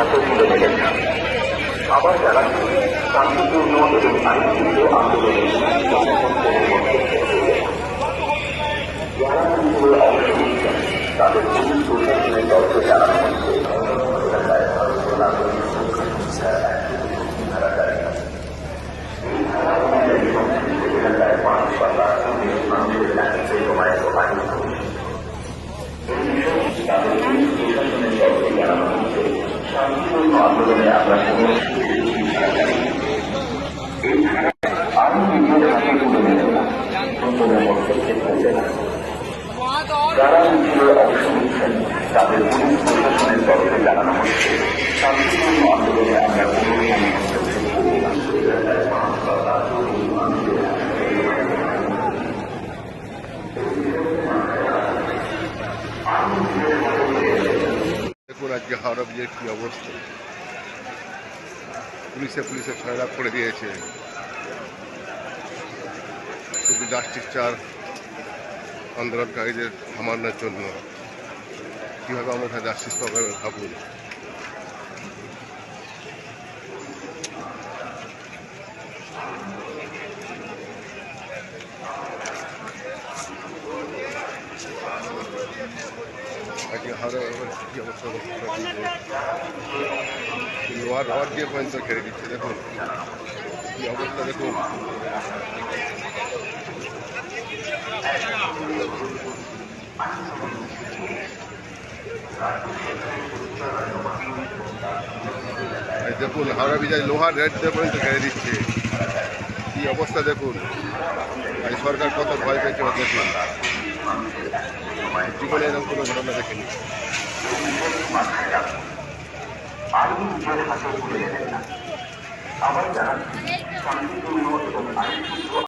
হাতে তুলে নেবেন না আবার যারা শান্তিপূর্ণ এবং আইনশৃঙ্খল আন্দোলনে। যারা অংশ নিচ্ছেন তাদের প্রশাসনের দলকে জানানো ধারা নিজের হাতে তুলে নেবে না কোনো করবে না যারা মিছিলে অংশ নিচ্ছেন তাদের পুলিশ প্রশাসনের তরফে জানানো হচ্ছে শান্তিপূর্ণ আন্দোলনে আমরা কোনো মন্তব্য করব না দেখুন আজকে হাওড়া ব্রিজের কী অবস্থা। পুলিশে পুলিশে ছয়লাভ করে দিয়েছে। শুধু জাস্টিস চার আন্দোলনকারীদের থামানোর জন্য। কীভাবে আমরা জাস্টিস পাবো ভাবুন আজকে হাওড়া কী অবস্থা লোহার রড পর্যন্ত ঘেরে দিচ্ছে, দেখুন, কি অবস্থা, দেখুন। দেখুন, হাওড়া বিজয় লোহার রেড দিয়ে পর্যন্ত ঘেরে দিচ্ছে, কি অবস্থা, দেখুন। সরকার কত ভয় পেয়েছে দেখুন। জীবনে এরকম কোনো ঘটনা দেখিনি আবার যারা